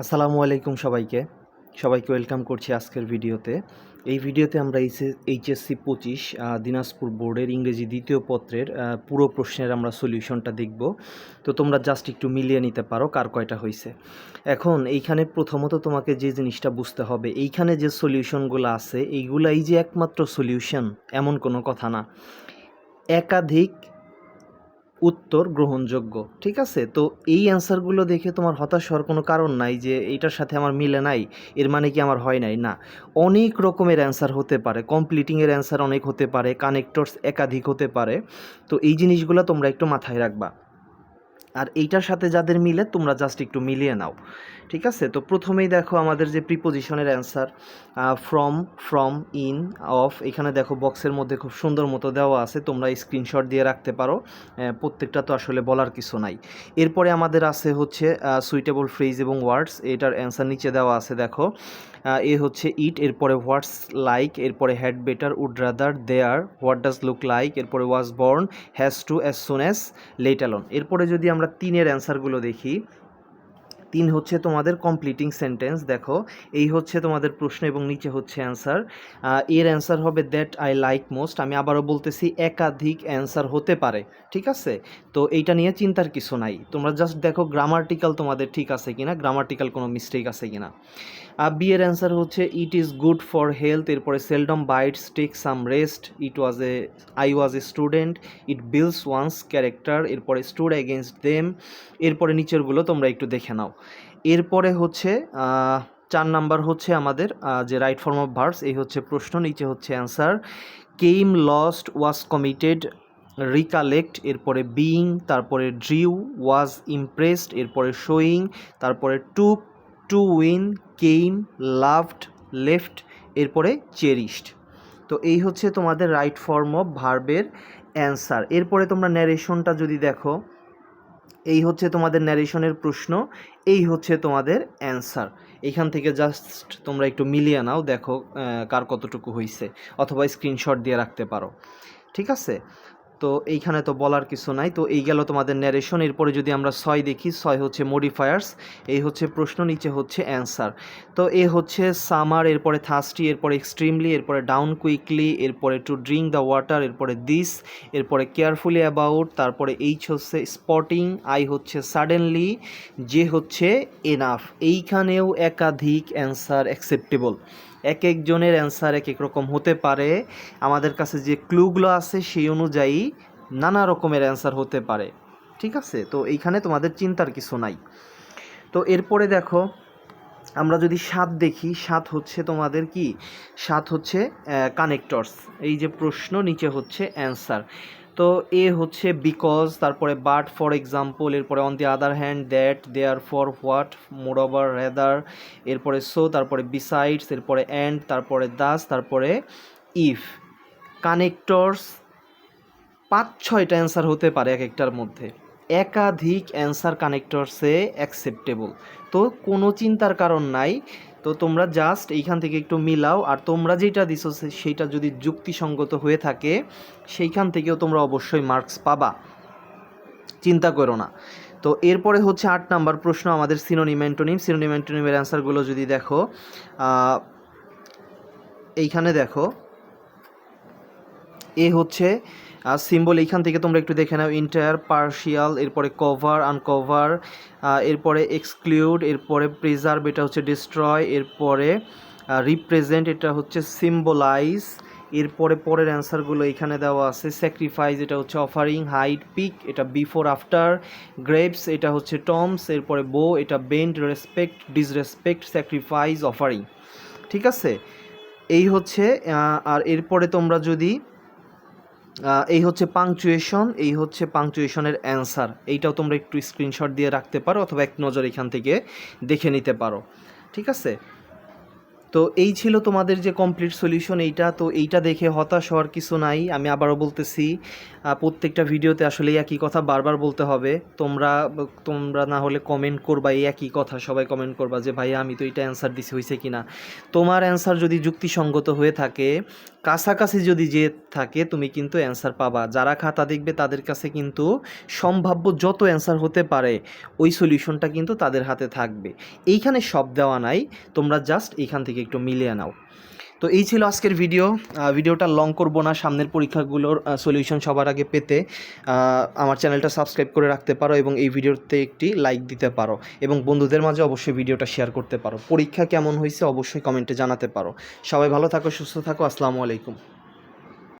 আসসালামু আলাইকুম সবাইকে। সবাইকে ওয়েলকাম করছি আজকের ভিডিওতে। এই ভিডিওতে আমরা এইচএসসি পঁচিশ দিনাজপুর বোর্ডের ইংরেজি দ্বিতীয় পত্রের পুরো প্রশ্নের আমরা সলিউশনটা দেখব। তো তোমরা জাস্ট একটু মিলিয়ে নিতে পারো কার কয়টা হয়েছে এখন এইখানে প্রথমত তোমাকে যে জিনিসটা বুঝতে হবে, এইখানে যে সলিউশনগুলো আছে, এইগুলাই যে একমাত্র সলিউশন, এমন কোনো কথা না। একাধিক উত্তর গ্রহণযোগ্য, ঠিক আছে? তো এই অ্যান্সারগুলো দেখে তোমার হতাশ হওয়ার কোনো কারণ নাই যে এইটার সাথে আমার মিলে নাই, এর মানে কি আমার হয় নাই? না, অনেক রকমের অ্যান্সার হতে পারে কমপ্লিটিংয়ের অ্যান্সার অনেক হতে পারে কানেক্টরস একাধিক হতে পারে। তো এই জিনিসগুলো তোমরা একটু মাথায় রাখবা। আর এইটার সাথে যাদের মিলে, তোমরা জাস্ট একটু মিলিয়ে নাও। ঠিক আছে? তো প্রথমেই দেখো আমাদের যে প্রিপোজিশনের answer from from in of এখানে দেখো বক্সের মধ্যে খুব সুন্দর মতো দেওয়া আছে, তোমরা স্ক্রিনশট দিয়ে রাখতে পারো। প্রত্যেকটা তো আসলে বলার কিছু নাই। এরপরে আমাদের আছে হচ্ছে সুইটেবল ফ্রেজ এবং ওয়ার্ডস এটার অ্যান্সার নিচে দেওয়া আছে দেখো। এ হচ্ছে ইট এরপরে হোয়াটস লাইক এরপরে had better would rather there what does look like এরপরে was born has to as soon as let alone এরপরে যদি আমরা তিনের অ্যান্সারগুলো দেখি। তিন হচ্ছে তোমাদের কমপ্লিটিং সেন্টেন্স দেখো। এই হচ্ছে তোমাদের প্রশ্ন এবং নিচে হচ্ছে অ্যান্সার এর অ্যান্সার হবে দ্যাট আই লাইক মোস্ট আমি আবারও বলতেছি একাধিক অ্যান্সার হতে পারে, ঠিক আছে? তো এইটা নিয়ে চিন্তার কিছু নাই। তোমরা জাস্ট দেখো গ্রামার্টিক্যাল তোমাদের ঠিক আছে কিনা গ্রামার্টিক্যাল কোনো মিস্টেক আছে কিনা। বি এর অ্যান্সার হচ্ছে it is good for health এরপরে seldom bites take some rest it was a I was a student it builds one's character এরপরে স্টুড এগেনস্ট দেম এরপরে, নিচেরগুলো তোমরা একটু দেখে নাও। এরপরে হচ্ছে চার নাম্বার হচ্ছে আমাদের যে রাইট ফর্ম অফ ভার্স এই হচ্ছে প্রশ্ন, নিচে হচ্ছে answer came lost was committed recollect এরপরে বিইং তারপরে ড্রিউ ওয়াজ ইমপ্রেসড এরপরে শোয়িং তারপরে took to win came loved left এরপরে চেরিশড তো এই হচ্ছে তোমাদের রাইট ফর্ম অফ ভার্বের অ্যান্সার এরপরে তোমরা ন্যারেশনটা যদি দেখো এই হচ্ছে তোমাদের ন্যারেশনের প্রশ্ন, এই হচ্ছে তোমাদের অ্যান্সার এখান থেকে জাস্ট তোমরা একটু মিলিয়ে নাও, দেখো কার কতটুকু হয়েছে অথবা স্ক্রিনশট দিয়ে রাখতে পারো। ঠিক আছে? তো এইখানে তো বলার কিছু নাই। তো এই গেল তোমাদের ন্যারেশন এরপরে যদি আমরা ছয় দেখি, ছয় হচ্ছে মডিফায়ার্স এই হচ্ছে প্রশ্ন, নিচে হচ্ছে অ্যান্সার তো এ হচ্ছে সামার এরপরে থার্স্টি এরপরে এক্সট্রিমলি এরপরে ডাউন কুইকলি এরপরে টু ড্রিঙ্ক দ্য ওয়াটার এরপরে দিস এরপরে কেয়ারফুলি অ্যাবাউট তারপরে এইচ হচ্ছে স্পটিং আই হচ্ছে সাডেনলি যে হচ্ছে এনাফ এইখানেও একাধিক অ্যান্সার অ্যাকসেপ্টেবল এক একজনের অ্যান্সার এক এক রকম হতে পারে। আমাদের কাছে যে ক্লুগুলো আছে সেই অনুযায়ী নানা রকমের অ্যান্সার হতে পারে। ঠিক আছে? তো এইখানে তোমাদের চিন্তার কিছু নাই। তো এরপরে দেখো, আমরা যদি সাত দেখি, সাত হচ্ছে তোমাদের কি? সাত হচ্ছে কানেক্টরস এই যে প্রশ্ন, নিচে হচ্ছে অ্যান্সার তো এ হচ্ছে বিকজ তারপরে বাট ফর এক্সাম্পল এরপরে on the other hand that there for what moreover rather এরপরে সো তারপরে বিসাইডস এরপরে অ্যান্ড তারপরে দাস তারপরে ইফ কানেক্টরস পাঁচ, ছয়টা অ্যান্সার হতে পারে এক একটার মধ্যে। একাধিক অ্যান্সার কানেক্টরসে অ্যাকসেপ্টেবল তো কোনো চিন্তার কারণ নাই। তো তোমরা জাস্ট এইখান থেকে একটু মিলাও, আর তোমরা যেটা দিছো সেইটা যদি যুক্তিসঙ্গত হয়ে থাকে, সেইখান থেকেও তোমরা অবশ্যই মার্কস পাবা। চিন্তা করো না। তো এরপরে হচ্ছে আট নাম্বার প্রশ্ন, আমাদের সিনোনিম অ্যান্টোনিম সিনোনিম অ্যান্টোনিমের অ্যান্সারগুলো যদি দেখো এইখানে দেখো এ হচ্ছে সিম্বল এইখান থেকে তোমরা একটু দেখে নাও ইন্টায়ার পার্শিয়াল এরপরে কভার আনকভার এরপরে এক্সক্লুড এরপরে প্রিজার্ভ এটা হচ্ছে ডিস্ট্রয় এরপরে রিপ্রেজেন্ট এটা হচ্ছে সিম্বলাইজ এরপরে পরের অ্যান্সারগুলো এখানে দেওয়া আছে স্যাক্রিফাইস এটা হচ্ছে অফারিং হাইট পিক এটা বিফোর আফটার গ্রেপস এটা হচ্ছে টমস এরপরে বো এটা bend respect disrespect sacrifice offering ঠিক আছে? এই হচ্ছে আর এরপরে তোমরা যদি এই হচ্ছে পাংচুয়েশন এই হচ্ছে পাংচুয়েশনের অ্যান্সার এইটাও তোমরা একটু স্ক্রিনশট দিয়ে রাখতে পারো অথবা এক নজর এখান থেকে দেখে নিতে পারো। ঠিক আছে? তো এই ছিল তোমাদের যে কমপ্লিট সলিউশন এইটা। তো এইটা দেখে হতাশ হওয়ার কিছু নাই। আমি আবারও বলতেছি প্রত্যেকটা ভিডিওতে আসলে একই কথা বারবার বলতে হবে। তোমরা তোমরা না হলে কমেন্ট করবা এই একই কথা, সবাই কমেন্ট করবা যে ভাই আমি তো এইটা অ্যান্সার দিছি হয়েছে কি না তোমার অ্যান্সার যদি যুক্তিসঙ্গত হয়ে থাকে, কাছাকাছি যদি যে থাকে, তুমি কিন্তু অ্যান্সার পাবা। যারা খাতা দেখবে, তাদের কাছে কিন্তু সম্ভাব্য যত অ্যান্সার হতে পারে, ওই সলিউশনটা কিন্তু তাদের হাতে থাকবে। এইখানে সব দেওয়া নাই। তোমরা জাস্ট এইখান থেকে একটু মিলিয়ে নাও। তো এই ছিল আজকের ভিডিও ভিডিওটা লং করব না। সামনের পরীক্ষাগুলোর সলিউশন সবার আগে পেতে আমার চ্যানেলটা সাবস্ক্রাইব করে রাখতে পারো এবং এই ভিডিওতে একটি লাইক দিতে পারো এবং বন্ধুদের মাঝে অবশ্যই ভিডিওটা শেয়ার করতে পারো। পরীক্ষা কেমন হয়েছে অবশ্যই কমেন্টে জানাতে পারো। সবাই ভালো থাকো, সুস্থ থাকো। আসসালামু আলাইকুম।